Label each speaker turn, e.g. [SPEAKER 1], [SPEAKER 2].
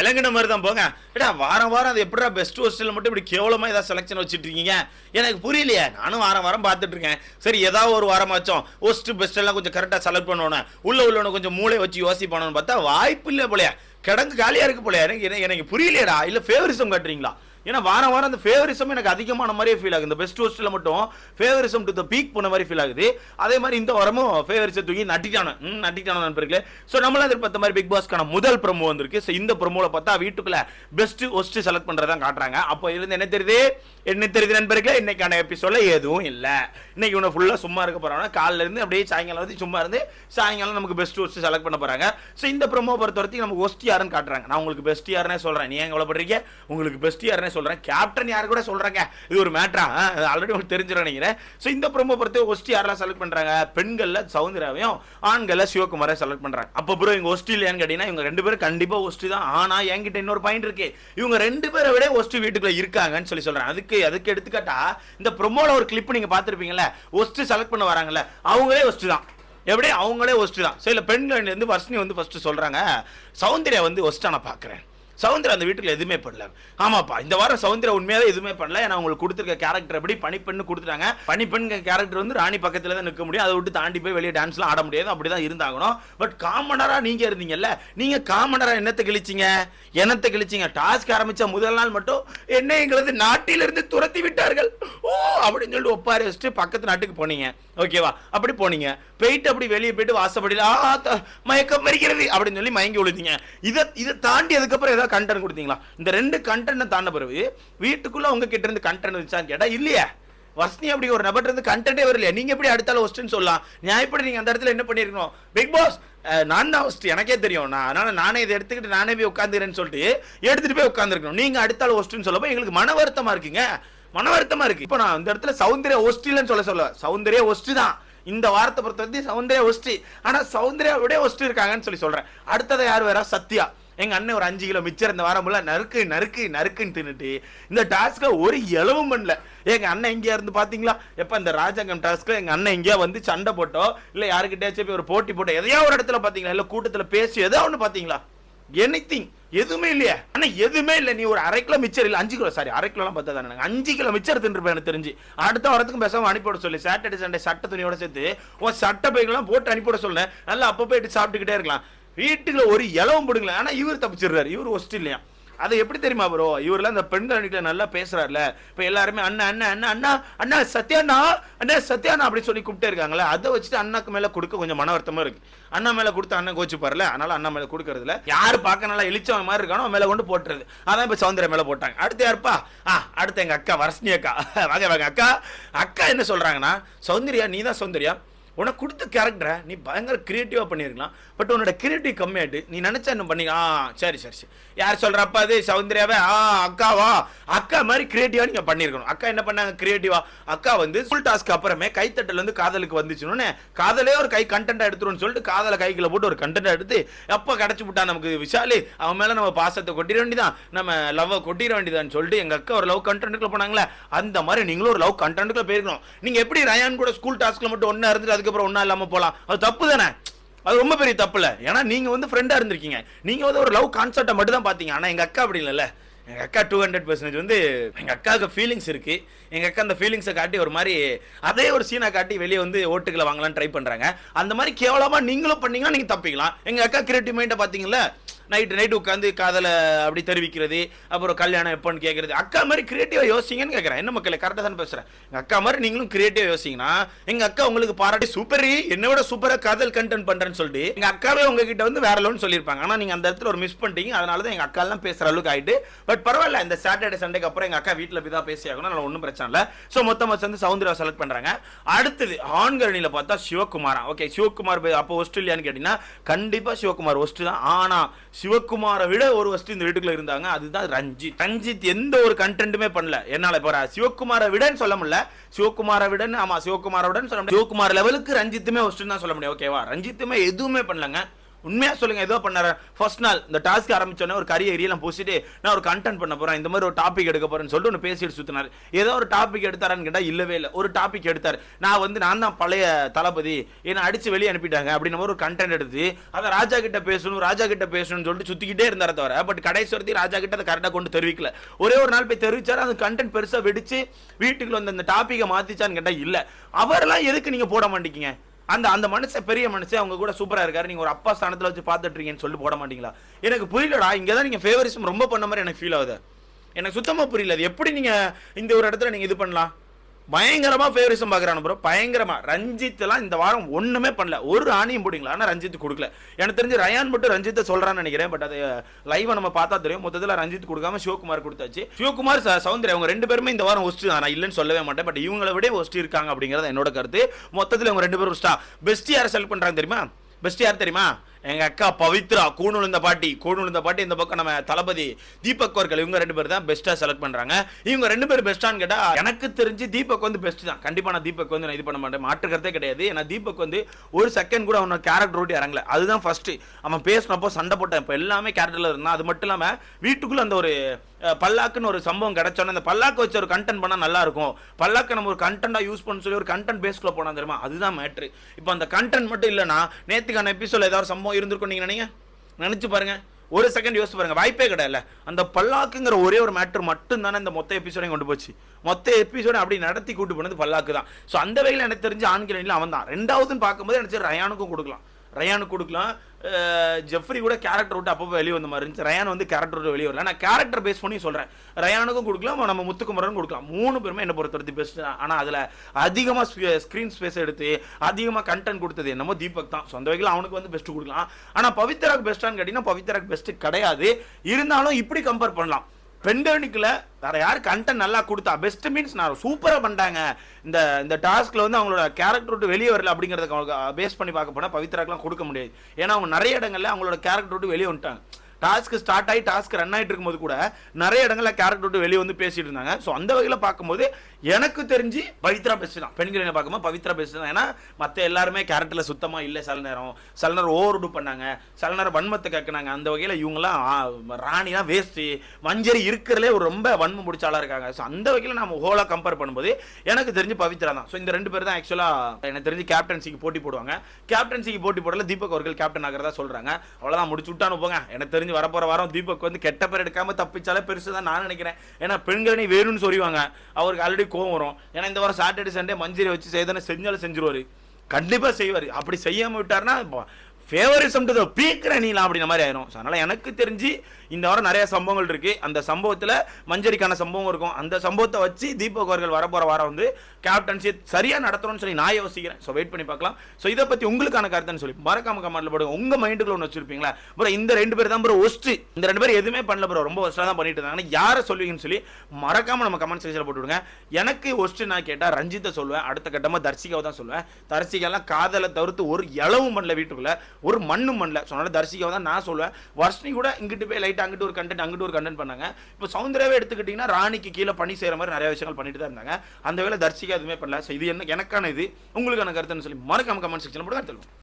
[SPEAKER 1] விளங்கின மாதிரி தான் போங்க. ஏடா வாரம் வாரம் அது எப்படா பெஸ்ட் ஹோஸ்டலில் மட்டும் இப்படி கேவலமாக ஏதாவது செலெக்ஷன் வச்சுட்டு இருக்கீங்க? எனக்கு புரியலையே. நானும் வாரம் வாரம் பார்த்துட்டு இருக்கேன். சரி ஏதாவது ஒரு வாரமாச்சும் ஹோஸ்ட் பெஸ்ட் எல்லாம் கொஞ்சம் கரெக்டாக செலக்ட் பண்ணணும் உள்ள உள்ளவனை கொஞ்சம் மூளை வச்சு யோசிப்பானு பார்த்தா வாய்ப்பு இல்லை போலையா. கிடங்கு காலியாக இருக்கு போலையா. எனக்கு எனக்கு- எனக்கு இல்லை ஃபேவரிசம் கட்டுறீங்களா? ஏன்னா வாரம் வாரம் அந்த ஃபேவரிசம் எனக்கு அதிகமான மாதிரியே ஃபீல் ஆகுது. இந்த பெஸ்ட் ஹோஸ்டில் மட்டும் ஃபேவரிசம் டு த பீக் போன மாதிரி ஃபீல் ஆகுது. அதே மாதிரி இந்த வாரமும் ஃபேவரிசம் தூக்கி நட்டிட்டானு. ம் நட்டிட்டான நண்பர்களே. ஸோ நம்மளும் எதிர்பார்த்த மாதிரி பிக் பாஸ்க்கான முதல் ப்ரமோ வந்திருக்கு. ஸோ இந்த ப்ரமோவில் பார்த்தா வீட்டுக்குள்ள பெஸ்ட் ஹோஸ்ட் செலக்ட் பண்ணுறதான் காட்டுறாங்க. அப்போ இருந்து என்ன தெரியுது? என்ன தெரியுது நண்பர்களே? இன்னைக்கான எபிசோட எதுவும் இல்லை. இன்னைக்கு இவனை ஃபுல்லாக சும்மா இருக்க போகிறாங்க காலைல இருந்து அப்படியே சாயங்காலம் வந்து சும்மா இருந்து சாயங்காலம் நமக்கு பெஸ்ட் ஹோஸ்ட் செலக்ட் பண்ண போகிறாங்க ஸோ இந்த ப்ரமோ பொறுத்த வரைக்கும் நமக்கு ஹோஸ்ட் யாருன்னு காட்டுறாங்க. நான் உங்களுக்கு பெஸ்ட் யாருன்னே சொல்கிறேன் நீ ஏன் கவலைப்படுறீங்க? உங்களுக்கு பெஸ்ட் யாருன்னே சொல்றேன். கேப்டன் யார் கூட சொல்றாங்க? இது ஒரு மேட்ரா ஆல்ரெடி உங்களுக்கு தெரிஞ்சிடும் நினைக்கிறேன். ஸோ இந்த ப்ரோமோ பொறுத்து ஒஸ்டி யாரெல்லாம் செலக்ட் பண்றாங்க? பெண்களில் சௌந்தர்யாவையும் ஆண்களில் சிவகுமாரை செலக்ட் பண்றாங்க. அப்போ ப்ரோ இவங்க ஒஸ்டி இல்லையான்னு கேட்டீங்கன்னா இவங்க ரெண்டு பேரும் கண்டிப்பாக ஒஸ்டி தான். ஆனா என்கிட்ட இன்னொரு பாயிண்ட் இருக்கு. இவங்க ரெண்டு பேரை விட ஒஸ்டி வீட்டுக்குள்ள இருக்காங்கன்னு சொல்லி சொல்றேன். அதுக்கு அதுக்கு எடுத்துக்காட்டா இந்த ப்ரோமோல ஒரு கிளிப் நீங்க பார்த்துருப்பீங்களே ஒஸ்டி செலக்ட் பண்ண வராங்கல்ல அவங்களே ஒஸ்டி தான். எப்படி? அவங்களே ஒஸ்ட் தான். சில பெண்கள் வந்து வர்ஷினி வந்து ஃபர்ஸ்ட் சொல்றாங்க. சௌந்தர்யா வந்து ஒஸ்டா நான் பார்க்குறேன் சௌந்தர்யா அந்த வீட்டில் எதுவுமே பண்ணல. ஆமாப்பா இந்த வாரம் சௌந்தர்யா உண்மையாக எதுவுமே பண்ணல. ஏன்னா உங்களுக்கு கொடுத்துருக்க கேரக்டர் எப்படி பனிப்பெண்ணு கொடுத்துட்டாங்க. பனிப்பெண் கேரக்டர் வந்து ராணி பக்கத்தில் தான் நிற்க முடியும். அதை விட்டு தாண்டி போய் வெளியே டான்ஸ்லாம் ஆட முடியாது. அப்படி தான் இருந்தாகணும். பட் காமனராக நீங்கள் இருந்தீங்கல்ல நீங்கள் காமனராக என்னத்தை கிழிச்சிங்க? என்னத்தை கிழிச்சிங்க? டாஸ்க் ஆரம்பித்த முதல் நாள் மட்டும் என்ன எங்களது நாட்டிலிருந்து துரத்தி விட்டார்கள். ஓ அப்படின்னு சொல்லிட்டு ஒப்பாரி வச்சுட்டு பக்கத்து நாட்டுக்கு போனீங்க. ஓகேவா அப்படி போனீங்க. போயிட்டு அப்படி வெளியே போயிட்டு வாசப்படியில் ஆ மயக்கம் வருகிறது. அப்படின்னு சொல்லி மயங்கி விழுந்தீங்க. இதை இதை தாண்டி அதுக்கப்புறம் ஏதாவது கண்டென்ட் கொடுத்தீங்களா? இந்த ரெண்டு கண்டென்ட் தாண்ட பிறகு வீட்டுக்குள்ளே அவங்க கிட்ட இருந்து கண்டென்ட் இருந்துச்சான்னு கேட்டால் இல்லையா. வசனி அப்படி ஒரு நபர் இருந்து கண்டென்ட்டே வரலையா. நீங்க எப்படி அடுத்தால ஹோஸ்ட்னு சொல்லலாம்? நியாயப்படி நீங்க அந்த இடத்துல என்ன பண்ணிருக்கணும்? பிக் பாஸ் நான் தான் ஹோஸ்ட் எனக்கே தெரியும். நான் அதனால நானே இதை எடுத்துக்கிட்டு நானே போய் உட்காந்துக்கிறேன்னு சொல்லிட்டு எடுத்துட்டு போய் உட்காந்துருக்கணும் நீங்க அடுத்தால ஹோஸ்ட்னு சொல்லப்போ எங்களுக்கு மன வருத்தமா இருக்குங்க. மன வருத்தமா இருக்கு. இப்போ நான் இந்த இடத்துல சௌந்தர்யா ஹோஸ்டில்னு சொல்ல சொல்ல சௌந்தர்யா ஒஸ்டி தான். இந்த வாரத்தை பொறுத்த வரைக்கும் சௌந்தர்யா ஹோஸ்ட் ஆனா சௌந்தர்யா விட ஒஸ்டி இருக்காங்கன்னு சொல்லி சொல்றேன். அடுத்தது யார் வேற? சத்யா. எங்க அண்ணன் ஒரு அஞ்சு கிலோ மிச்சம் இந்த வாரம் ஃபுல்லா நறுக்கு நறுக்கு நறுக்குன்னு தின்னுட்டு இந்த டாஸ்க்கை ஒரு இளவும் பண்ணல. எங்க அண்ணன் எங்கேயா இருந்து பாத்தீங்களா? எப்ப இந்த ராஜாங்கம் டாஸ்க்ல எங்க அண்ணன் எங்கேயா வந்து சண்டை போட்டோ இல்ல யாருக்கிட்டே போய் ஒரு போட்டி போட்டோ எதையோ ஒரு இடத்துல பாத்தீங்களா? இல்ல கூட்டத்துல பேசி எதோ ஒண்ணு பாத்தீங்களா? எனிதிங் எதுவுமே இல்லையா. ஆனா எதுவுமே இல்லை. நீ ஒரு அரை கிலோ மிச்சர் இல்லை அஞ்சு கிலோ சாரி அரை கிலோ எல்லாம் பார்த்தா தானே அஞ்சு கிலோ மிச்சர் தின்றுப்பேன் எனக்கு தெரிஞ்சு. அடுத்த வாரத்துக்கும் பேசாம அனுப்பிவிட சொல்லி. சாட்டர்டே சண்டே சட்டை துணியோட சேர்த்து உன் சட்டை பைக்கெல்லாம் போட்டு அனுப்பிவிட சொல்ல நல்லா அப்போ போயிட்டு சாப்பிட்டுக்கிட்டே இருக்கலாம். வீட்டுக்குள்ள ஒரு இலவும் போடுங்களேன் ஆனா இவர் தப்பிச்சிடுறாரு. இவர் ஒஸ்ட் இல்லையா அதை எப்படி தெரியுமா ப்ரோ இவர்லாம் இந்த பெண்கள் அணிக்கில நல்லா பேசுறாருல. இப்ப எல்லாருமே அண்ணா அண்ணா அண்ணா அண்ணா அண்ணா சத்யாண்ணா அண்ணா சத்யாண்ணா அப்படின்னு சொல்லி கூப்பிட்டே இருக்காங்களே அதை வச்சுட்டு அண்ணாக்கு மேல கொடுக்க கொஞ்சம் மன வருத்தமா இருக்கு. அண்ணா மேல கொடுத்து அண்ணன் கோச்சுப்பார்ல. அதனால அண்ணா மேல கொடுக்கறதுல யாரு பார்க்க நல்லா இழிச்சவன் மாதிரி இருக்கானோ அவன் மேல கொண்டு போட்டுறது. அதான் இப்ப சௌந்தர்யா மேல போட்டாங்க. அடுத்து யாருப்பா? ஆ அடுத்து எங்க அக்கா வரஸ்னி அக்கா. வாங்க வாங்க அக்கா. அக்கா என்ன சொல்றாங்கன்னா சௌந்தர்யா நீ தான் சௌந்தர்யா? உனக்கு கொடுத்த கேரக்டரை நீ பயங்கர கிரியேட்டிவாக பண்ணியிருக்கலாம். பட் உன்னோட கிரியேட்டிவ் கம்மியாயிட்டு நீ நினச்சா என்ன பண்ணி ஆ சரி சரி சரி. யார் சொல்கிறப்ப அது சௌந்தர்யாவே? ஆ அக்காவா? அக்கா மாதிரி கிரியேட்டிவா நீங்கள் பண்ணியிருக்கணும். அக்கா என்ன பண்ணாங்க? கிரியேட்டிவா அக்கா வந்து ஃபுல் டாஸ்க்கு அப்புறமே கைத்தட்டல் வந்து காதலுக்கு வந்துச்சுன்னு காதலே ஒரு கை கண்டென்ட்டாக எடுத்துருன்னு சொல்லிட்டு காதலை கைக்குள்ள போட்டு ஒரு கண்டென்ட்டாக எடுத்து எப்போ கிடச்சி விட்டா நமக்கு விஷாலி? அவன் மேலே நம்ம பாசத்தை கொட்டிட வேண்டியதான் நம்ம லவ்வை கொட்டிட வேண்டியதான்னு சொல்லிட்டு எங்கள் அக்கா ஒரு லவ் கண்டென்ட்டுக்குள்ள போனாங்களே அந்த மாதிரி நீங்களும் ஒரு லவ் கண்டென்ட்டுக்குள்ள போயிருக்கணும். நீங்கள் எப்படி ரயான் கூட ஸ்கூல் டாஸ்க்கில் மட்டும் ஒன்றா இருந்துட்டு அதுக்கப்புறம் ஒன்றா இல்லாமல் போகலாம் அது தப்பு தானே அது ரொம்ப பெரிய தப்பு இல்லை ஏன்னா நீங்க வந்து ஃப்ரெண்டாக இருந்திருக்கீங்க. நீங்க வந்து ஒரு லவ் கான்செப்டை மட்டும் தான் பார்த்தீங்க. ஆனால் எங்கள் அக்கா அப்படி இல்லைல்ல. எங்க அக்கா டூ ஹண்ட்ரட் பர்சன்டேஜ் வந்து எங்கள் அக்காவுக்கு ஃபீலிங்ஸ் இருக்கு. எங்க அக்கா அந்த ஃபீலிங்ஸை காட்டி ஒரு மாதிரி அதே ஒரு சீனை காட்டி வெளியே வந்து ஓட்டுகளை வாங்கலாம்னு ட்ரை பண்றாங்க. அந்த மாதிரி கேவலமாக நீங்களும் பண்ணீங்கன்னா நீங்கள் தப்பிக்கலாம். எங்கள் அக்கா கிரியேட்டிவ் மைண்டை பார்த்தீங்களா நைட்டு நைட்டு உட்காந்து காதலை அப்படி தெரிவிக்கிறது அப்புறம் கல்யாணம் எப்போன்னு கேட்குறது. அக்கா மாதிரி கிரியேட்டிவாக யோசிங்கன்னு கேட்குறேன். என்ன மக்களை கரெக்டாக தானே பேசுகிறேன் எங்கள் அக்கா மாதிரி நீங்களும் கிரியேட்டிவாக யோசிங்கன்னா எங்கள் அக்கா உங்களுக்கு பாராட்டி சூப்பரி என்னோட சூப்பராக காதல் கண்டென்ட் பண்ணுறேன்னு சொல்லிட்டு எங்கள் அக்காவே உங்ககிட்ட வந்து வேற லோன்னு சொல்லியிருப்பாங்க. ஆனால் நீங்கள் அந்த இடத்துல ஒரு மிஸ் பண்ணிட்டீங்க. அதனால தான் எங்கள் அக்காலாம் பேசுகிற அளவுக்கு ஆகிட்டு பட் பரவாயில்ல இந்த சாட்டர்டே சண்டேக்கு அப்புறம் எங்கள் அக்கா வீட்டில் போய் தான் பேசி ஆகணும். அதனால் ஒன்றும் பிரச்சனை இல்லை. ஸோ மொத்தமாக சேர்ந்து சௌந்தர்யா செலக்ட் பண்ணுறாங்க அடுத்தது ஆண்கரணியில் பார்த்தா சிவகுமாரா? ஓகே சிவகுமார் அப்போ ஒஸ்ட் இல்லையான்னு கேட்டிங்கன்னா கண்டிப்பாக சிவகுமார் ஒஸ்ட் தான். ஆனால் சிவகுமாரை விட ஒரு ஃபஸ்ட்டு இந்த வீட்டுக்குள்ள இருந்தாங்க. அதுதான் ரஞ்சித். ரஞ்சித் எந்த ஒரு கண்டென்ட்டுமே பண்ணல. என்னால இப்போ சிவகுமாரை விடன்னு சொல்ல முடியல. சிவகுமாரை விடன்னு ஆமா சிவகுமாரை விடன்னு சொல்ல முடியும் சிவகுமார் லெவலுக்கு ரஞ்சித்துமே ஒஸ்ட்னு தான் சொல்ல முடியும். ஓகேவா ரஞ்சித்துமே எதுவுமே பண்ணலங்க. உண்மையாக சொல்லுங்க ஏதோ பண்ணார். ஃபர்ஸ்ட் நாள் இந்த டாஸ்க் ஆரம்பிச்சோடனே ஒரு கரிய எரியெல்லாம் பூசிட்டு நான் ஒரு கண்டென்ட் பண்ண போகிறேன் இந்த மாதிரி ஒரு டாபிக் எடுக்க போகிறேன்னு சொல்லிட்டு ஒன்று பேசிட்டு சுற்றினார் ஏதோ ஒரு டாபிக் எடுத்தாரான்னு கேட்டால் இல்லவே இல்லை. ஒரு டாபிக் எடுத்தார். நான் வந்து நான் தான் பழைய தளபதி. என்னை அடித்து வெளியே அனுப்பிட்டாங்க. அப்படின்ற மாதிரி ஒரு கண்டென்ட் எடுத்து அதை ராஜா கிட்ட பேசணும் ராஜா கிட்ட பேசணும்னு சொல்லிட்டு சுற்றிக்கிட்டே இருந்தார் தவிர பட் கடைசி வரைக்கும் ராஜா கிட்ட அதை கரெக்டாக கொண்டு தெரிவிக்கல. ஒரே ஒரு நாள் போய் தெரிவிச்சார் அந்த கண்டென்ட் பெருசாக வெடிச்சு வீட்டுக்குள்ள வந்து அந்த டாப்பிக்கை மாற்றிச்சான்னு கேட்டால் இல்லை. அவரெல்லாம் எதுக்கு நீங்கள் போட மாட்டீங்க? அந்த அந்த மனுஷன் பெரிய மனுஷன் அவங்க கூட சூப்பராக இருக்காரு. நீங்கள் ஒரு அப்பா ஸ்தானத்தில் வச்சு பார்த்துட்ருக்கீங்கன்னு சொல்லி போட மாட்டீங்களா? எனக்கு புரியலடா இங்கே தான் நீங்கள் ஃபேவரிசம் ரொம்ப பண்ண மாதிரி எனக்கு ஃபீல் ஆகுது. எனக்கு சுத்தமாக புரியல அது எப்படி நீங்கள் இந்த ஒரு இடத்துல நீங்கள் இது பண்ணலாம்? பயங்கரமா ஃபேவரிசம் பாக்குறானு ப்ரோ பயங்கரமா. ரஞ்சித் எல்லாம் இந்த வாரம் ஒண்ணுமே பண்ணல. ஒரு ஆணியும் போடுங்களா? ஆனா ரஞ்சித் கொடுக்கல. எனக்கு தெரிஞ்சு ரயான் மட்டும் ரஞ்சித்தை சொல்றான்னு நினைக்கிறேன். பட் அது uh, லைவ் நம்ம பார்த்தா தெரியும். மொத்தத்துல ரஞ்சித் கொடுக்காம சிவகுமார் கொடுத்தாச்சு. சிவகுமார் ச- சௌந்தர்யா அவங்க ரெண்டு பேருமே இந்த வாரம் ஒஸ்ட் நான் இல்லைன்னு சொல்லவே மாட்டேன். பட் இவங்கள விட ஒஸ்ட் இருக்காங்க அப்படிங்கறது என்னோட கருத்து. மொத்தத்துல இவங்க ரெண்டு பேரும் ஒஸ்டா பெஸ்ட் யாரை செலக்ட் பண்றாங்க தெரியுமா? பெஸ்ட் யார் தெரியுமா? எங்க அக்கா பவித்ரா கூணுழுந்த பாட்டி கூணுழுந்த பாட்டி இந்த பக்கம் நம்ம தளபதி தீபக் அவர்கள் இவங்க ரெண்டு பேர் தான் பெஸ்டா செலக்ட் பண்றாங்க. இவங்க ரெண்டு பேரும் பெஸ்டான்னு கேட்டா எனக்கு தெரிஞ்சு தீபக் வந்து பெஸ்ட் தான். கண்டிப்பா நான் தீபக் வந்து நான் இது பண்ண மாட்டேன். மாற்றுக்கறதே கிடையாது. ஏன்னா தீபக் வந்து ஒரு செகண்ட் கூட அவனோட கேரக்டர் ஓட்டி இறங்கல. அதுதான் ஃபர்ஸ்ட் அவன் பேசினப்போ சண்டை போட்டான். இப்போ எல்லாமே கேரக்டர்ல இருந்தான். அது மட்டும் இல்லாம வீட்டுக்குள்ள அந்த ஒரு பல்லாக்குன்னு ஒரு சம்பவம் கிடைச்சோன்னே அந்த பல்லாக்கு வச்சு ஒரு கண்டென்ட் பண்ணால் நல்லாயிருக்கும் பல்லாக்கு நம்ம ஒரு கண்டென்ட்டாக யூஸ் பண்ண சொல்லி ஒரு கண்டென்ட் பேஸ்க்குள்ள போனால் தெரியுமா? அதுதான் மேட்ரு இப்போ அந்த கண்டென்ட் மட்டும் இல்லைன்னா நேற்றுக்கான எபிசோட ஏதாவது சம்பவம் இருந்திருக்கும் நீங்கள் நினைங்க? நினச்சி பாருங்க. ஒரு செகண்ட் யோசிச்சு பாருங்க. வாய்ப்பே கிடையாது அந்த பல்லாக்குங்கிற ஒரே ஒரு மேட்ரு மட்டும் தானே இந்த மொத்த எபிசோடையும் கொண்டு போச்சு. மொத்த எபிசோட அப்படி நடத்தி கூட்டு போனது பல்லாக்கு தான். ஸோ அந்த வகையில் எனக்கு தெரிஞ்சு ஆண்கள் அவன் தான் ரெண்டாவதுன்னு பார்க்கும்போது எனக்கு ரயானுக்கும் கொடுக்கலாம். ரயானுக்கு கொடுக்கலாம். ஜெஃப்ரி கூட கேரக்டர் விட்டு அப்பப்போ வெளியே வந்த மாதிரி இருந்துச்சு. ரயான் வந்து கேரக்டர் விட்டு வெளியே வரல. நான் கேரக்டர் பேஸ் பண்ணி சொல்கிறேன் ரயானுக்கும் கொடுக்கலாம் நம்ம முத்துக்குமரனும் கொடுக்கலாம். மூணு பேருமே என்ன பொறுத்தவரைக்கும் பெஸ்ட் ஆனால் அதில் அதிகமாக ஸ்க்ரீன் ஸ்பேஸ் எடுத்து அதிகமாக கண்டென்ட் கொடுத்தது என்னமோ தீபக் தான். சொந்த வகையில் அவனுக்கு வந்து பெஸ்ட்டு கொடுக்கலாம். ஆனால் பவித்ராக்கு பெஸ்ட்டான்னு கேட்டிங்கன்னா பவித்ராக்கு பெஸ்ட்டு கிடையாது. இருந்தாலும் இப்படி கம்பேர் பண்ணலாம். பெண்டனிக்கில் வேறு யார் கண்டென்ட் நல்லா கொடுத்தா? பெஸ்ட் மீன்ஸ் நான் சூப்பராக பண்ணிட்டாங்க. இந்த இந்த டாஸ்கில் வந்து அவங்களோட கேரக்டர் விட்டு வெளியே வரல அப்படிங்கிறத பேஸ் பண்ணி பார்க்க போனால் பவித்ராக்கெலாம் கொடுக்க முடியாது. ஏன்னா அவங்க நிறைய இடங்களில் அவங்களோட கேரக்டர் விட்டு வெளியே வந்துட்டாங்க. டாஸ்க் ஸ்டார்ட் ஆகி டாஸ்க் ரன் ஆகிட்டு இருக்கும்போது கூட நிறைய இடங்களில் கேரக்டர் விட்டு வெளியே வந்து பேசிட்டு இருந்தாங்க. ஸோ அந்த வகையில் பார்க்கும்போது எனக்கு தெரிஞ்சு பவித்ரா பெஸ்ட் தான். என்ன பார்க்கும்போது பவித்ரா பெஸ்ட் தான். ஏன்னா மற்ற எல்லாருமே கேரக்டரில் சுத்தமாக இல்லை சில நேரம். சில நேரம் ஓவர்டு பண்ணாங்க. சில நேரம் வன்மத்தை கேட்குனாங்க அந்த வகையில் இவங்கெல்லாம் ராணிலாம் வேஸ்ட்டு மஞ்சரி இருக்கிறதுலே ஒரு ரொம்ப வன்மம் முடிச்சாலாக இருக்காங்க. ஸோ அந்த வகையில் நம்ம ஹோலாக கம்பேர் பண்ணும்போது எனக்கு தெரிஞ்சு பவித்ரா தான். ஸோ இந்த ரெண்டு பேர் தான் ஆக்சுவலாக எனக்கு தெரிஞ்சு கேப்டன்சிக்கு போட்டி போடுவாங்க. கேப்டன்சிக்கு போட்டி போடல தீபக் அவர்கள் கேப்டன் ஆகிறதா சொல்கிறாங்க அவ்வளோதான் முடிச்சு விட்டானு போங்க. எனக்கு தெரிஞ்சு வரப்போற வாரம் தீபக் வந்து கெட்ட பேர் எடுக்காம தப்பிச்சாலே பெருசு தான் நான் நினைக்கிறேன். ஏன்னா பெண்களணி வேணும்னு சொல்லுவாங்க. அவருக்கு ஆல்ரெடி கோவம் வரும். ஏன்னா இந்த வாரம் சாட்டர்டே சண்டே மஞ்சரி வச்சு செய்தானே செஞ்சாலும் செஞ்சிருவாரு. கண்டிப்பா செய்வார். அப்படி செய்யாம விட்டார்னா ஃபேவரிசம் டு த பீக்கிற நீலாம் அப்படின்ற மாதிரி ஆயிரும். ஸோ அதனால் எனக்கு தெரிஞ்சு இந்த வாரம் நிறைய சம்பவங்கள் இருக்கு. அந்த சம்பவத்தில் மஞ்சரிக்கான சம்பவம் இருக்கும். அந்த சம்பவத்தை வச்சு தீபக் அவர்கள் வரப்போகிற வாரம் வந்து கேப்டன்சி சரியாக நடத்தணும்னு சொல்லி நான் யோசிக்கிறேன். ஸோ வெயிட் பண்ணி பார்க்கலாம். ஸோ இதை பற்றி உங்களுக்கான கருத்துன்னு சொல்லி மறக்காம கமெண்ட்ல போடுங்க. உங்க மைண்டுக்குள்ள ஒன்று வச்சிருப்பீங்களா? ப்ரோ இந்த ரெண்டு பேர் தான் ப்ரோ ஒஸ்ட் இந்த ரெண்டு பேர் எதுவுமே பண்ணல ப்ரோ ரொம்ப ஒஸ்ட்டாக தான் பண்ணிட்டு இருந்தாங்க. யாரை சொல்லுவீங்கன்னு சொல்லி மறக்காம நம்ம கமெண்ட் செக்ஷனில் போட்டு விடுங்க எனக்கு ஒஸ்ட் நான் கேட்டால் ரஞ்சித்தை சொல்லுவேன். அடுத்த கட்டமாக தர்சிகாவை தான் சொல்லுவேன். தர்சிகாலாம் காதலை தவிர்த்து ஒரு இளவும் பண்ணல வீட்டுக்குள்ள. ஒரு மண்ணும் ஸோ சொன்னால தர்சிகாவை தான் நான் சொல்லுவேன். வர்ஷினி கூட இங்கிட்டு போய் லைட் அங்கிட்டு ஒரு கண்டென்ட் அங்கிட்டு ஒரு கண்டென்ட் பண்ணாங்க. இப்போ சௌந்தர்யாவே எடுத்துக்கிட்டிங்கன்னா ராணிக்கு கீழே பணி செய்கிற மாதிரி நிறைய விஷயங்கள் பண்ணிட்டு தான் இருந்தாங்க. அந்த வேலை தர்சிகா எதுவுமே பண்ணல. ஸோ இது என்ன எனக்கான இது. உங்களுக்கான கருத்துன்னு சொல்லி மறக்காம கமெண்ட் செக்ஷனில் போட்டு தான்